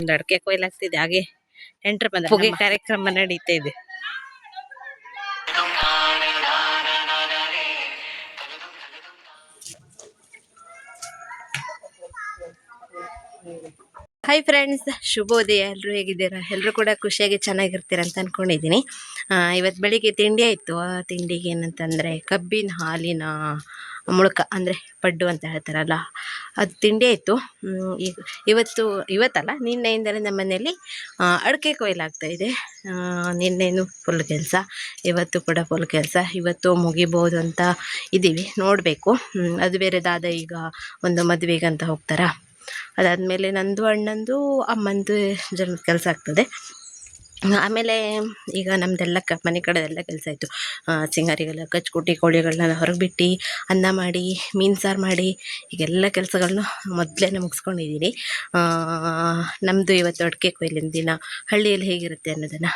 ಒಂದು ಅಡಿಕೆ ಕೊಯ್ಲಾಗ್ತಿದೆ. ಹಾಗೆ ಎಂಟ್ರ ಬಂದ ಹೋಗಿ ಕಾರ್ಯಕ್ರಮ ನಡೀತಾ ಇದೆ. ಹಾಯ್ ಫ್ರೆಂಡ್ಸ್ ಶುಭೋದಯ. ಎಲ್ಲರೂ ಹೇಗಿದ್ದೀರಾ? ಎಲ್ಲರೂ ಕೂಡ ಖುಷಿಯಾಗಿ ಚೆನ್ನಾಗಿರ್ತೀರ ಅಂತ ಅಂದ್ಕೊಂಡಿದ್ದೀನಿ ಇವತ್ತು ಬೆಳಿಗ್ಗೆ ತಿಂಡಿ ಆಯಿತು. ಆ ತಿಂಡಿಗೆ ಏನಂತಂದರೆ ಕಬ್ಬಿನ ಹಾಲಿನ ಮುಳುಕ ಅಂದರೆ ಪಡ್ಡು ಅಂತ ಹೇಳ್ತಾರಲ್ಲ, ಅದು ತಿಂಡಿ ಆಯಿತು. ಈಗ ಇವತ್ತು, ಇವತ್ತಲ್ಲ, ನಿನ್ನೆಯಿಂದಲೇ ನಮ್ಮ ಮನೆಯಲ್ಲಿ ಅಡಿಕೆ ಕೊಯ್ಲಾಗ್ತಾ ಇದೆ. ನಿನ್ನೆನೂ ಫುಲ್ ಕೆಲಸ, ಇವತ್ತು ಕೂಡ ಫುಲ್ ಕೆಲಸ, ಇವತ್ತು ಮುಗಿಬೋದು ಅಂತ ಇದ್ದೀವಿ ನೋಡಬೇಕು. ಅದು ಬೇರೆ ದಾದ ಈಗ ಒಂದು ಮದುವೆಗೆ ಅಂತ ಹೋಗ್ತಾರಾ. ಅದಾದಮೇಲೆ ನಂದು ಅಣ್ಣಂದು ಅಮ್ಮಂದು ಜನ್ಮದ ಕೆಲಸ ಆಗ್ತದೆ. ಆಮೇಲೆ ಈಗ ನಮ್ಮದೆಲ್ಲ ಕ ಮನೆ ಕಡೆದೆಲ್ಲ ಕೆಲಸ ಆಯಿತು. ಸಿಂಗಾರಿಗೆಲ್ಲ ಕಚ್ಕುಟ್ಟಿ ಕೋಳಿಗಳನ್ನ ಹೊರಗೆ ಬಿಟ್ಟು ಅನ್ನ ಮಾಡಿ, ಮೀನು ಸಾರು ಮಾಡಿ, ಈಗೆಲ್ಲ ಕೆಲಸಗಳನ್ನ ಮೊದಲೇ ಮುಗಿಸ್ಕೊಂಡಿದ್ದೀನಿ ನಮ್ಮದು ಇವತ್ತು ಅಡಿಕೆ ಕೊಯ್ಲಿನ ದಿನ. ಹಳ್ಳಿಯಲ್ಲಿ ಹೇಗಿರುತ್ತೆ ಅನ್ನೋದನ್ನು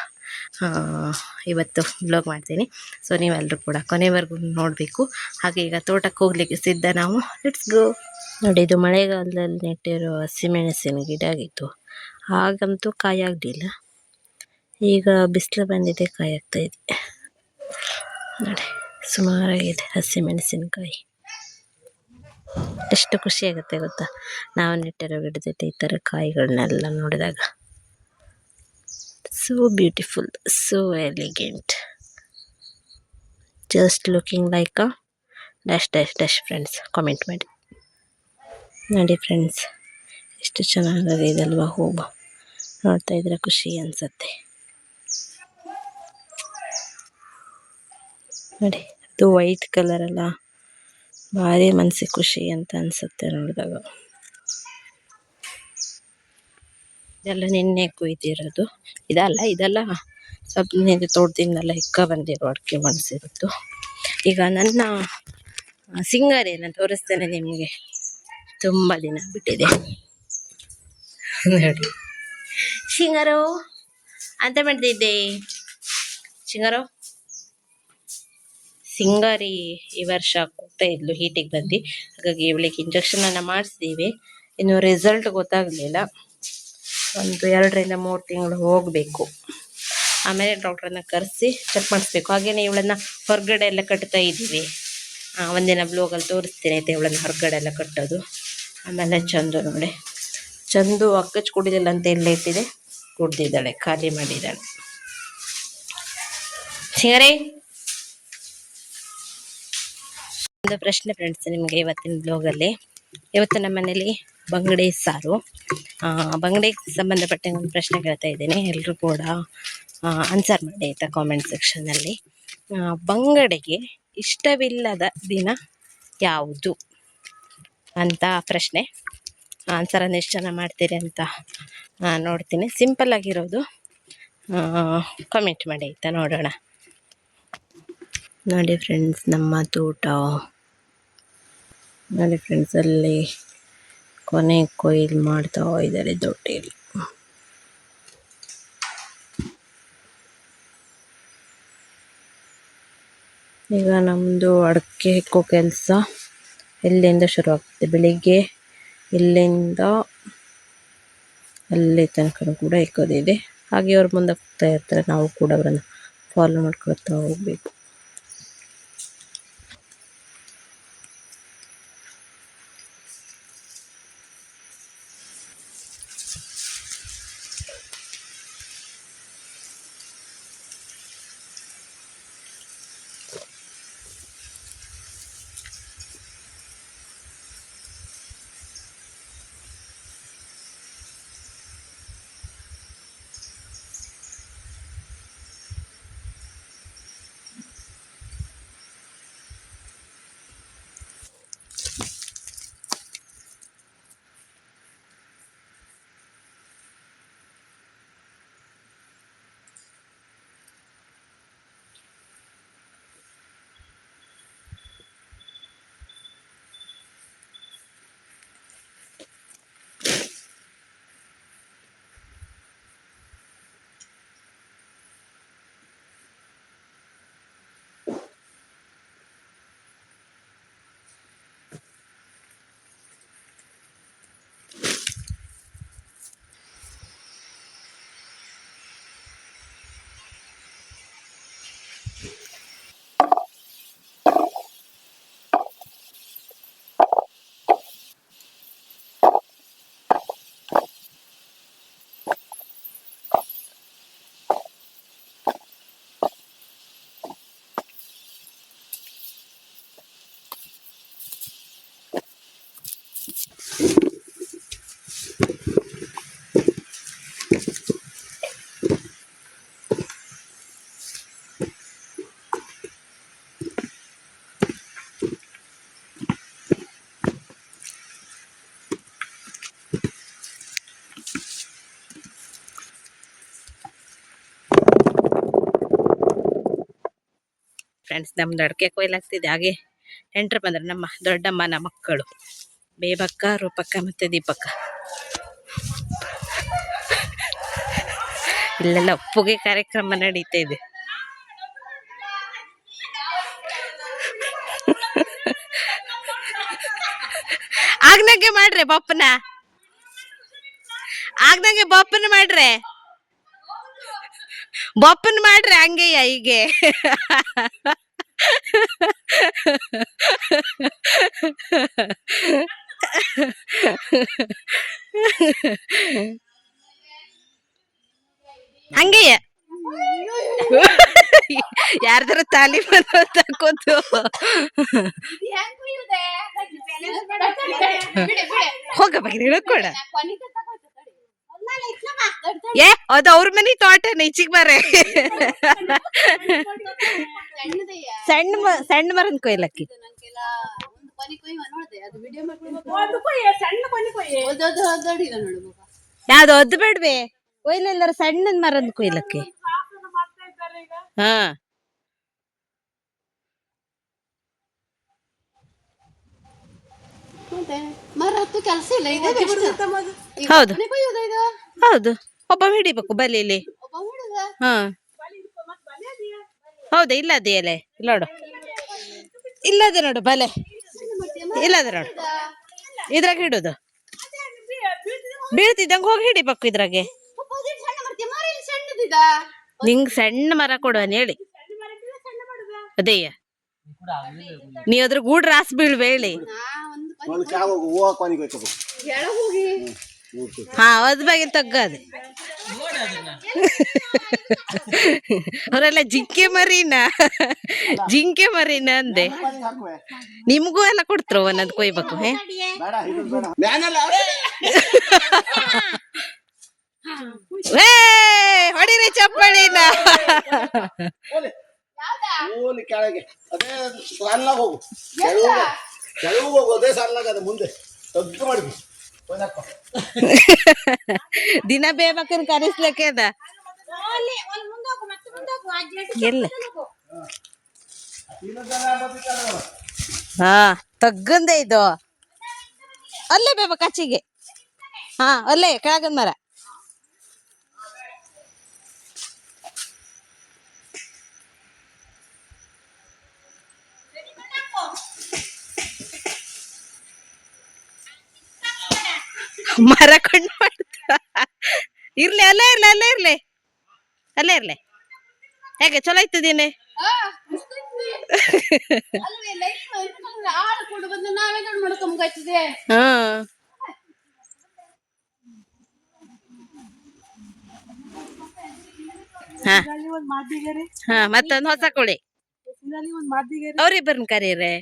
ಇವತ್ತು ಬ್ಲಾಗ್ ಮಾಡ್ತೀನಿ. ಸೊ ನೀವೆಲ್ಲರೂ ಕೂಡ ಕೊನೆವರೆಗೂ ನೋಡಬೇಕು. ಹಾಗೆ ಈಗ ತೋಟಕ್ಕೆ ಹೋಗ್ಲಿಕ್ಕೆ ಸಿದ್ಧ ನಾವು. ಲೆಟ್ಸ್ ಗೋ ನೋಡಿ, ಇದು ಮಳೆಗಾಲದಲ್ಲಿ ನೆಟ್ಟಿರೋ ಹಸಿಮೆಣಸಿನ ಗಿಡ ಆಗಿತ್ತು. ಹಾಗಂತೂ ಕಾಯಿ ಆಗಲಿಲ್ಲ ಈಗ ಬಿಸಿಲು ಬಂದಿದೆ, ಕಾಯಿ ಆಗ್ತಾ ಇದೆ. ನೋಡಿ, ಸುಮಾರಾಗಿದೆ ಹಸಿಮೆಣಸಿನಕಾಯಿ. ಎಷ್ಟು ಖುಷಿ ಆಗುತ್ತೆ ಗೊತ್ತಾ? ನಾವು ನೆಟ್ಟಿರೋ ಗಿಡದಲ್ಲಿ ಈ ಥರ ಕಾಯಿಗಳನ್ನೆಲ್ಲ ನೋಡಿದಾಗ. So beautiful so elegant just looking like a dash dash dash friends comment ಮಾಡಿ. ನೋಡಿ ಫ್ರೆಂಡ್ಸ್ ಎಷ್ಟು ಚೆನ್ನಾಗಿದೆ ಇದಲ್ವಾ ಹೂವು. ನೋಡ್ತಾ ಇದ್ರೆ ಖುಷಿ ಅನಿಸುತ್ತೆ. ನೋಡಿ, ಅದು ವೈಟ್ ಕಲರ್ ಅಲ್ಲ. ಭಾರಿ ಮನ್ಸಿಗೆ ಖುಷಿ ಅಂತ ಅನಿಸುತ್ತೆ ನೋಡಿದಾಗ. ಇದೆಲ್ಲ ನಿನ್ನೆ ಕೊಯ್ದಿರೋದು. ಇದಲ್ಲ, ಇದೆಲ್ಲ. ಸ್ವಲ್ಪ ನಿನ್ನೆ ತೋಟದಿಂದೆಲ್ಲ ಇಕ್ಕ ಬಂದಿರೋ ಅಡಿಕೆ ಮನ್ಸಿರುತ್ತು. ಈಗ ನನ್ನ ಸಿಂಗರ್ ಸಿಂಗಾರಿಯನ್ನು ತೋರಿಸ್ತೇನೆ ನಿಮಗೆ. ತುಂಬ ದಿನ ಬಿಟ್ಟಿದೆ. ನೋಡಿ. ಸಿಂಗಾರೋ, ಅಂತ ಮಾಡ್ತಿದ್ದೆ. ಸಿಂಗಾರೋ? ಸಿಂಗಾರಿ ಈ ವರ್ಷ ಕೂಗ್ತಾ ಇದ್ಲು ಹೀಟಿಗೆ ಬಂದು. ಹಾಗಾಗಿ ಇವಳಿಗೆ ಇಂಜೆಕ್ಷನ್ ಅನ್ನ ಮಾಡಿಸಿದ್ದೀವಿ ಇನ್ನು ರಿಸಲ್ಟ್ ಗೊತ್ತಾಗಲಿಲ್ಲ. ಒಂದು ಎರಡರಿಂದ ಮೂರು ತಿಂಗಳು ಹೋಗಬೇಕು. ಆಮೇಲೆ ಡಾಕ್ಟ್ರನ್ನ ಕರೆಸಿ ಚೆಕ್ ಮಾಡಿಸ್ಬೇಕು. ಹಾಗೇನೆ ಇವಳನ್ನ ಹೊರಗಡೆ ಎಲ್ಲ ಕಟ್ತಾ ಇದ್ದೀವಿ. ಒಂದಿನ ಬ್ಲೋಗಲ್ಲಿ ತೋರಿಸ್ತೀನಿ ಆಯ್ತಾ ಇವಳನ್ನ ಹೊರಗಡೆ ಎಲ್ಲ ಕಟ್ಟೋದು. ಆಮೇಲೆ ಚಂದು ನೋಡಿ. ಚಂದು ಅಕ್ಕಚ್ ಕುಡಿದಿಲ್ಲ ಅಂತ ಎಲ್ಲ ಇಟ್ಟಿದೆ ಕುಡ್ದಿದ್ದಾಳೆ, ಖಾಲಿ ಮಾಡಿದ್ದಾಳೆ. ಸಿಂಗರೇ? ಒಂದು ಪ್ರಶ್ನೆ ಫ್ರೆಂಡ್ಸ್ ನಿಮಗೆ ಇವತ್ತಿನ ಬ್ಲಾಗಲ್ಲಿ ಇವತ್ತು ನಮ್ಮ ಮನೇಲಿ ಬಂಗಡೆ ಸಾರು. ಬಂಗಡೆಗೆ ಸಂಬಂಧಪಟ್ಟ ಒಂದು ಪ್ರಶ್ನೆ ಕೇಳ್ತಾ ಇದ್ದೀನಿ. ಎಲ್ಲರೂ ಕೂಡ ಆನ್ಸರ್ ಮಾಡಿ ಆಯಿತಾ ಕಾಮೆಂಟ್ ಸೆಕ್ಷನಲ್ಲಿ ಬಂಗಡೆಗೆ ಇಷ್ಟವಿಲ್ಲದ ದಿನ ಯಾವುದು ಅಂತ ಪ್ರಶ್ನೆ. ಆನ್ಸರನ್ನು ಎಷ್ಟು ಜನ ಮಾಡ್ತೀರಿ ಅಂತ ನೋಡ್ತೀನಿ. ಸಿಂಪಲ್ ಆಗಿರೋದು ಕಾಮೆಂಟ್ ಮಾಡಿ ಆಯಿತಾ ನೋಡೋಣ. ನೋಡಿ ಫ್ರೆಂಡ್ಸ್ ನಮ್ಮ ತೋಟ. ನೋಡಿ ಫ್ರೆಂಡ್ಸ್ ಅಲ್ಲಿ ಕೊನೆ ಕೊಯ್ಲು ಮಾಡ್ತಾ ಹೋಗಿದ್ದಾರೆ ದೊಡ್ಡೇಲಿ ಈಗ ನಮ್ಮದು ಅಡಿಕೆ ಹೆಕ್ಕೋ ಕೆಲಸ ಇಲ್ಲಿಂದ ಶುರು ಆಗ್ತದೆ ಬೆಳಿಗ್ಗೆ ಇಲ್ಲಿಂದ ಅಲ್ಲಿ ತನಕ ಕೂಡ ಇಕ್ಕೋದಿದೆ ಹಾಗೆ ಅವ್ರು ಮುಂದೆ ಹೋಗ್ತಾ ಇರ್ತಾರೆ. ನಾವು ಕೂಡ ಅವರನ್ನು ಫಾಲೋ ಮಾಡ್ಕೊಳ್ತಾ ಹೋಗಬೇಕು. ಫ್ರೆಂಡ್ಸ್ ನಮ್ದು ಅಡಿಕೆ ಕೊಯ್ಲಾಗ್ತಿದೆ ಹಾಗೆ ನೆಂಟರು ಬಂದರು ನಮ್ಮ ದೊಡ್ಡಮ್ಮನ ಮಕ್ಕಳು. ಬೇಬಕ್ಕ, ರೂಪಕ್ಕ ಮತ್ತು ದೀಪಕ್ಕ. ಇಲ್ಲೆಲ್ಲ ಒಪ್ಪುಗೆ ಕಾರ್ಯಕ್ರಮ ನಡೀತಾ ಇದೆ. ಆಗ್ನಾಗೆ ಮಾಡ್ರೆ ಬಪ್ಪನ ಆಗ್ನಾಗೆ ಬಪ್ಪನ ಮಾಡ್ರೆ. ಬಪ್ಪನ್ ಮಾಡ್ರಿ ಹಂಗೆಯ ಹೀಗೆ. ಹಂಗೆಯ ಯಾರ್ದಾರ ತಾಲಿ ತಕೋತು ಹೋಗಬೇಕು ಬಗ್ಗೆ ಹೇಳ್ಕೊಡ ಏ ಅದು ಅವ್ರ ಮನೆ ತೋಟನ ಈಚಿಗೆ ಬರೇ ಸಣ್ಣ ಮ- ಸಣ್ಣ ಮರನ್ ಕೊಯ್ಲಕ್ಕಿ. ಯಾವ್ದು ಒದ್ದು ಬೇಡ್ವೆ? ಕೊಯ್ಲೆಲ್ಲರ ಸಣ್ಣದ ಮರನ್ ಕೊಯ್ಲಕ್ಕೆ. ಹಾ. ಕೆಲಸ ಇಲ್ಲ ಇದೆ ಹೌದು ಹೌದು. ಒಬ್ಬ ಹಿಡಿಬೇಕು ಬಲಿಲಿ. ಹಾ. ಹೌದಾ ಇಲ್ಲದೆ ಎಲೆ ಇಲ್ಲ ನೋಡು. ಇಲ್ಲದೆ ನೋಡು ಬಲೆ. ಇಲ್ಲದೆ ನೋಡು. ಇದ್ರಾಗ ಹಿಡುದು. ಬೀಳ್ತಿದ್ದಂಗೆ ಹೋಗಿ ಹಿಡಿಬೇಕು ಇದ್ರಾಗೆ. ನಿಂಗೆ ಸಣ್ಣ ಮರ ಕೊಡು ಸಣ್ಣದಿದ ನಿಂಗ್ ಸಣ್ಣ ಮರ ಕೊಡುವನ್ ಹೇಳಿ. ಅದೇಯ. ನೀ ಅದ್ರ ಗೂಡ್ ರಾಸ್ ಬೀಳ್ವೆ ಹಾ ಅದ್ ಬಗ್ಗೆ ತಗ್ಗದೆ. ಅವರೆಲ್ಲ ಜಿಂಕೆ ಮರಿನ. ಜಿಂಕೆ ಮರಿನ ಅಂದೆ. ನಿಮಗೂ ಎಲ್ಲ ಕೊಡ್ತ್ರು ಒಂದೊಂದು ಕೊಯ್ಬೇಕು ಹೇ? ಹೊಡಿರಿ ಚಪ್ಪಳಿನ ಕೆಳಗೆ. ಅದೇ ಹೋಗು. ಕೆಳಗೆ ಕೆಳಗೆ ಹೋಗು ಅದೇ ಸಣ್ಣಗೆ ಅದ ಮುಂದೆ. ತಗ್ಗು ದಿನ ಬೇಬಕ್ಕನ್ ಕರೆಸ್ಲಕ್ಕೆ ಅದ? ಎಲ್ಲ. ಹಾ ತಗ್ಗಂದೆ ಇದು. ಅಲ್ಲೇ ಬೇಬ ಕಚ್ಚಿಗೆ ಹಾ ಅಲ್ಲೇ ಕೆಳಗನ್ ಮರ. ಮರ ಕೊಂಡು ಮಾಡ್ತಾ. ಇರ್ಲಿ ಅಲ್ಲೇ ಇರ್ಲಿ ಅಲ್ಲೇ ಇರ್ಲಿ. ಅಲ್ಲೇ ಇರ್ಲಿ. ಹೇಗೆ ಚಲೋ ಇತ್ತದೇನೆ ಹಾ. ಹಾ. ಹಾ ಮತ್ತೊಂದು ಹೊಸ ಕೋಳಿ. ಅವ್ರಿಬ್ಬರನ್ನ ಕರೀರೆ.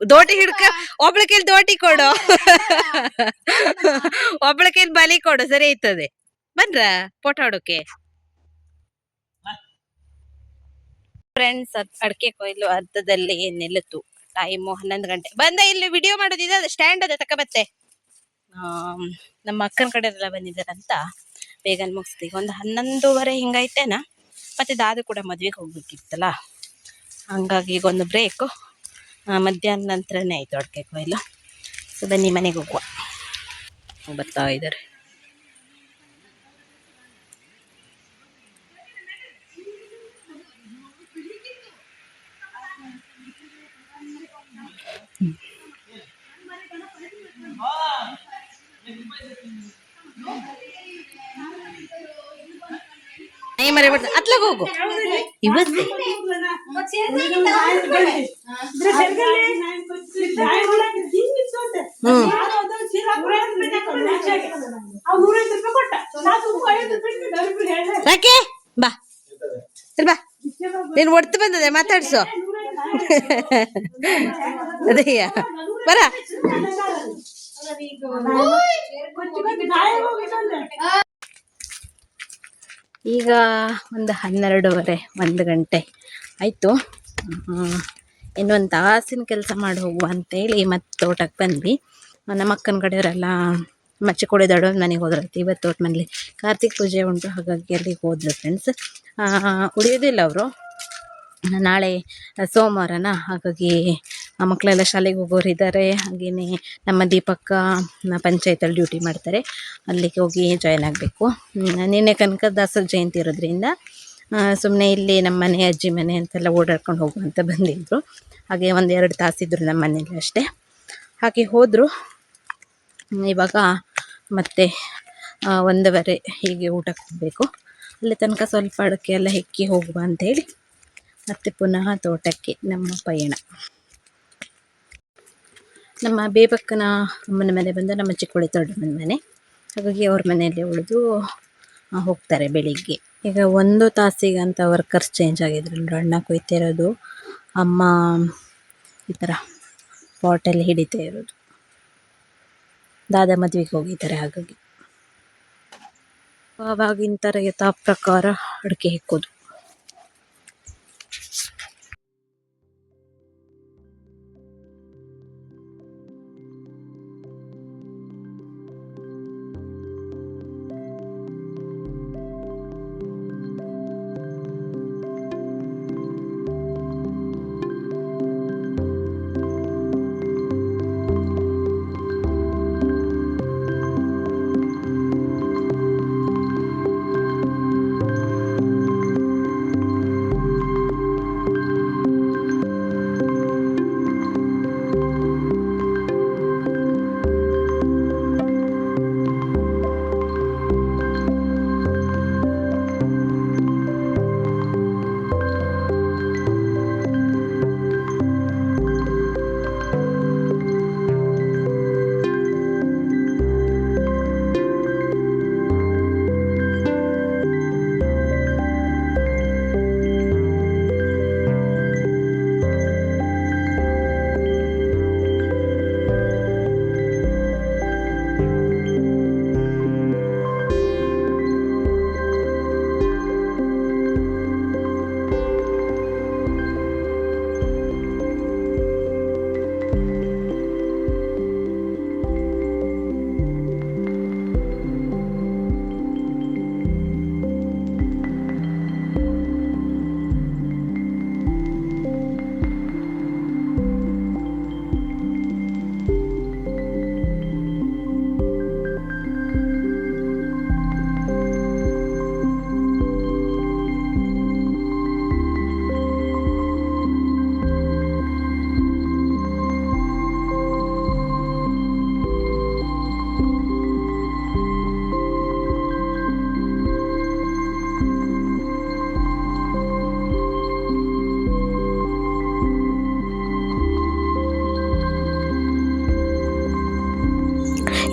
ದೋಟಿ ಹಿಡ್ಕ ಒಬ್ಳ ಕೈಲಿ ದೋಟಿ ಕೊಡು. ಒಬ್ಳ ಕೈಲಿ ಬಲಿ ಕೊಡು ಸರಿ ಆಯ್ತದೆ ಬಂದ್ರ ಫೋಟೋ ಫ್ರೆಂಡ್ಸ್ ಅಡಿಕೆ ಕೊಯ್ಲು ಅರ್ಧದಲ್ಲಿ ನಿಲ್ಲಿತು. ಟೈಮು ಹನ್ನೊಂದು ಗಂಟೆ. ಬಂದ ಇಲ್ಲಿ ವಿಡಿಯೋ ಮಾಡೋದು ಅದು ಸ್ಟ್ಯಾಂಡ್ ಅದೇ ತಕಬತ್ತೆ ಆಮ್, ನಮ್ಮ ಅಕ್ಕನ ಕಡೆ ಎಲ್ಲ ಬಂದಿದ್ದಾರಂತ. ಬೇಗ ಮುಗಿಸ್ತೀವಿ ಒಂದು ಹನ್ನೊಂದುವರೆ ಹಿಂಗೈತೆನಾ ಮತ್ತೆ ದಾದು ಕೂಡ ಮದ್ವೆಗೆ ಹೋಗ್ಬೇಕಿತ್ತಲ್ಲ. ಹಂಗಾಗಿ ಈಗ ಒಂದು ಬ್ರೇಕು ಮಧ್ಯಾಹ್ನ ನಂತರನೇ ಆಯಿತು ಅಡಿಕೆ ಕೊಯ್ಲು ಸೊ ಬನ್ನಿ ಮನೆಗೆ ಹೋಗುವ ಬರ್ತಾ ಇದ್ದಾರೆ ನಾಯಿ ಮರಿ ಬಿಡ್ತ ಅತ್ಲಾಗ ಹೋಗು ಇವತ್ತೇ ಹ್ಮ್ ಯಾಕೆ ಬಾ. ಬಾ. ನೀನು ಒಡ್ತು ಬಂದದೆ ಮಾತಾಡ್ಸು. ಅದಯ್ಯ ಬರ. ಈಗ ಒಂದು ಹನ್ನೆರಡೂವರೆ ಒಂದು ಗಂಟೆ. ಆಯಿತು. ಇನ್ನೊಂದು ತಾಸಿನ ಕೆಲಸ ಮಾಡಿ ಹೋಗುವ ಅಂತೇಳಿ ಮತ್ತೆ ತೋಟಕ್ಕೆ ಬಂದ್ವಿ. ನಮ್ಮ ಅಕ್ಕನ ಕಡೆಯವರೆಲ್ಲ ಮಚ್ಚಿ ಕೊಡೋದಾಡೋ ಮನೆಗೆ ಹೋದ್ರಂತೆ. ಇವತ್ತು ತೋಟ ಮನೇಲಿ ಕಾರ್ತಿಕ್ ಪೂಜೆ ಉಂಟು. ಹಾಗಾಗಿ ಅಲ್ಲಿಗೆ ಹೋದ್ರು ಫ್ರೆಂಡ್ಸ್ ಉಳಿಯೋದಿಲ್ಲ ಅವರು. ನಾಳೆ ಸೋಮವಾರನ. ಹಾಗಾಗಿ ಮಕ್ಕಳೆಲ್ಲ ಶಾಲೆಗೆ ಹೋಗೋರು ಇದ್ದಾರೆ ಹಾಗೆಯೇ ನಮ್ಮ ದೀಪಕ್ಕ ಪಂಚಾಯತಲ್ಲಿ ಡ್ಯೂಟಿ ಮಾಡ್ತಾರೆ. ಅಲ್ಲಿಗೆ ಹೋಗಿ ಜಾಯ್ನ್ ಆಗಬೇಕು. ನಿನ್ನೆ ಕನಕದಾಸರ ಜಯಂತಿ ಇರೋದ್ರಿಂದ ಸುಮ್ಮನೆ ಇಲ್ಲಿ ನಮ್ಮ ಮನೆ, ಅಜ್ಜಿ ಮನೆ ಅಂತೆಲ್ಲ ಓಡಾಡ್ಕೊಂಡು ಹೋಗುವಂತ ಬಂದಿದ್ದರು ಹಾಗೆ ಒಂದು ಎರಡು ತಾಸಿದ್ರು ನಮ್ಮ ಮನೇಲಿ ಅಷ್ಟೇ. ಹಾಗೆ ಹೋದರು. ಇವಾಗ ಮತ್ತೆ ಒಂದೂವರೆ ಹೀಗೆ ಊಟಕ್ಕೆ ಹೋಗಬೇಕು ಅಲ್ಲಿ ತನಕ ಸ್ವಲ್ಪ ಅಡಕೆ ಎಲ್ಲ ಹೆಕ್ಕಿ ಹೋಗುವ ಅಂಥೇಳಿ ಮತ್ತೆ ಪುನಃ ತೋಟಕ್ಕೆ ನಮ್ಮ ಪಯಣ. ನಮ್ಮ ಬೇಬಕ್ಕನ ಅಮ್ಮನ ಮನೆ ಬಂದು ನಮ್ಮ ಚಿಕ್ಕೋಳಿ ದೊಡ್ಡಮ್ಮನ ಮನೆ. ಹಾಗಾಗಿ ಅವ್ರ ಮನೆಯಲ್ಲೇ ಉಳಿದು ಹೋಗ್ತಾರೆ ಬೆಳಿಗ್ಗೆ. ಈಗ ಒಂದು ತಾಸಿಗೆ ಅಂತ ವರ್ಕರ್ಸ್ ಚೇಂಜ್ ಆಗಿದ್ರು ಅಣ್ಣ ಕೊಯ್ತಿರೋದು, ಅಮ್ಮ ಈ ಥರ ಪಾಟಲ್ಲಿ ಹಿಡಿತಾ ಇರೋದು. ದಾದ ಮದುವೆಗೆ ಹೋಗಿದ್ದಾರೆ ಹಾಗಾಗಿ. ಆವಾಗಿನ ಥರ ಯಥಾ ಪ್ರಕಾರ ಅಡಿಕೆ ಹೆಕ್ಕೋದು.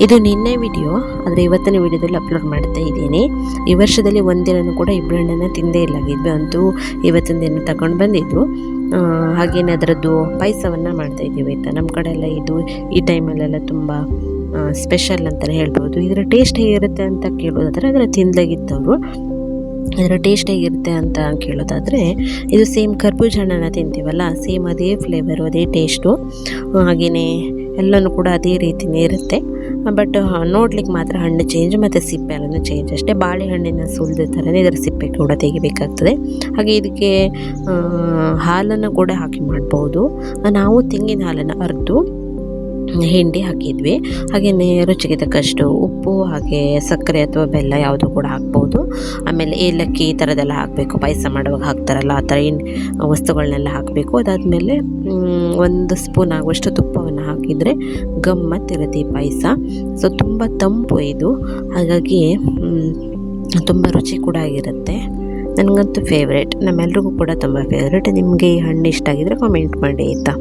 ಇದು ನಿನ್ನೆ ವಿಡಿಯೋ ಆದರೆ ಇವತ್ತಿನ ವಿಡಿಯೋದಲ್ಲಿ ಅಪ್ಲೋಡ್ ಮಾಡ್ತಾ ಇದ್ದೀನಿ. ಈ ವರ್ಷದಲ್ಲಿ ಒಂದಿನೂ ಕೂಡ ಇಬ್ಬರು ಹಣ್ಣನ್ನು ತಿಂದೇ ಇಲ್ಲ. ಇದ್ವಿ ಅಂತೂ ಇವತ್ತಿನ ದಿನ ತಗೊಂಡು ಬಂದಿದ್ರು. ಹಾಗೇನೆ ಅದರದ್ದು ಪಾಯಸವನ್ನು ಮಾಡ್ತಾ ಇದ್ದೀವಿ ಆಯಿತಾ. ನಮ್ಮ ಕಡೆ ಇದು ಈ ಟೈಮಲ್ಲೆಲ್ಲ ತುಂಬ ಸ್ಪೆಷಲ್ ಅಂತಲೇ ಹೇಳ್ಬೋದು. ಇದರ ಟೇಸ್ಟ್ ಹೇಗಿರುತ್ತೆ ಅಂತ ಕೇಳೋದಾದರೆ ಅದರ ತಿಂದಾಗಿದ್ದವರು ಇದರ ಟೇಸ್ಟ್ ಹೇಗಿರುತ್ತೆ ಅಂತ ಕೇಳೋದಾದರೆ, ಇದು ಸೇಮ್ ಕರ್ಬೂಜ ಹಣ್ಣನ್ನು ತಿಂತೀವಲ್ಲ ಸೇಮ್ ಅದೇ ಫ್ಲೇವರು ಅದೇ ಟೇಸ್ಟು ಹಾಗೆಯೇ ಎಲ್ಲನೂ ಕೂಡ ಅದೇ ರೀತಿಯೇ ಇರುತ್ತೆ. ಬಟ್ ನೋಡ್ಲಿಕ್ಕೆ ಮಾತ್ರ ಹಣ್ಣು ಚೇಂಜ್ ಮತ್ತು ಸಿಪ್ಪೆ ಎಲ್ಲನೂ ಚೇಂಜ್ ಅಷ್ಟೇ. ಬಾಳೆಹಣ್ಣಿನ ಸುಲಿದ ಥರನೇ ಇದರ ಸಿಪ್ಪೆ ಕೂಡ ತೆಗಿಬೇಕಾಗ್ತದೆ. ಹಾಗೆ ಇದಕ್ಕೆ ಹಾಲನ್ನು ಕೂಡ ಹಾಕಿ ಮಾಡ್ಬೋದು. ನಾವು ತೆಂಗಿನ ಹಾಲನ್ನು ಅರೆದು ಹಿಂಡಿ ಹಾಕಿದ್ವಿ. ಹಾಗೆಯೇ ರುಚಿಗೆ ತಕ್ಕಷ್ಟು ಉಪ್ಪು, ಹಾಗೆ ಸಕ್ಕರೆ ಅಥವಾ ಬೆಲ್ಲ ಯಾವುದು ಕೂಡ ಹಾಕ್ಬೋದು. ಆಮೇಲೆ ಏಲಕ್ಕಿ ಈ ಥರದ್ದೆಲ್ಲ ಹಾಕಬೇಕು. ಪಾಯಸ ಮಾಡುವಾಗ ಹಾಕ್ತಾರಲ್ಲ ಆ ಥರ ಇನ್ ವಸ್ತುಗಳನ್ನೆಲ್ಲ ಹಾಕಬೇಕು. ಅದಾದಮೇಲೆ ಒಂದು ಸ್ಪೂನ್ ಆಗುವಷ್ಟು ತುಪ್ಪವನ್ನು ಹಾಕಿದರೆ ಗಮ್ಮತ್ತಿರುತ್ತೆ ಈ ಪಾಯಸ. ಸೊ ತುಂಬ ತಂಪು ಇದು. ಹಾಗಾಗಿ ತುಂಬ ರುಚಿ ಕೂಡ ಆಗಿರುತ್ತೆ. ನನಗಂತೂ ಫೇವ್ರೇಟ್ ನಮ್ಮೆಲ್ರಿಗೂ ಕೂಡ ತುಂಬ ಫೇವ್ರೇಟ್ ನಿಮಗೆ ಈ ಹಣ್ಣು ಇಷ್ಟ ಆಗಿದ್ರೆ ಕಾಮೆಂಟ್ ಮಾಡಿ ಆಯಿತಾ?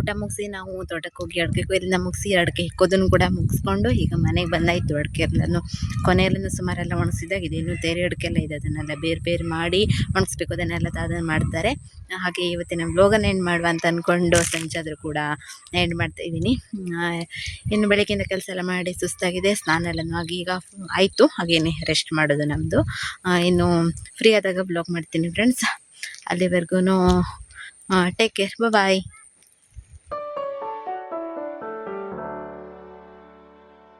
ಊಟ ಮುಗಿಸಿ ನಾವು ತೋಟಕ್ಕೆ ಹೋಗಿ ಅಡಿಕೆ ಕೊಯ್ಲನ್ನ ಮುಗಿಸಿ ಅಡಿಕೆ ಇಕ್ಕೋದನ್ನು ಕೂಡ ಮುಗಿಸ್ಕೊಂಡು ಈಗ ಮನೆಗೆ ಬಂದಾಯಿತು ಅಡಿಕೆ ಎಲ್ಲನೂ. ಕೊನೆಯಲ್ಲೂ ಸುಮಾರೆಲ್ಲ ಒಣಗಿಸಿದಾಗಿದೆ ಇನ್ನು ಬೇರೆ ಅಡಿಕೆ ಎಲ್ಲ ಇದೆ ಅದನ್ನೆಲ್ಲ ಬೇರೆ ಬೇರೆ ಮಾಡಿ ಒಣಗಿಸ್ಬೇಕು. ಅದನ್ನೆಲ್ಲ ಅದನ್ನು ಮಾಡ್ತಾರೆ. ಹಾಗೆ ಇವತ್ತಿನ ಬ್ಲೋಗನ್ನು ಎಂಡ್ ಮಾಡುವ ಅಂತ ಅಂದ್ಕೊಂಡು ಸಂಜೆ ಆದರೂ ಕೂಡ ಎಂಡ್ ಮಾಡ್ತಾ ಇದ್ದೀನಿ. ಇನ್ನು ಬೆಳಗ್ಗೆಯಿಂದ ಕೆಲಸ ಎಲ್ಲ ಮಾಡಿ ಸುಸ್ತಾಗಿದೆ. ಸ್ನಾನ ಎಲ್ಲನೂ ಆಗಿ ಈಗ ಆಯಿತು. ಹಾಗೇನೆ ರೆಸ್ಟ್ ಮಾಡೋದು ನಮ್ಮದು ಇನ್ನು ಫ್ರೀ ಆದಾಗ ಬ್ಲಾಗ್ ಮಾಡ್ತೀನಿ ಫ್ರೆಂಡ್ಸ್ ಅಲ್ಲಿವರೆಗೂ ಟೇಕ್ ಕೇರ್ ಬಾಯ್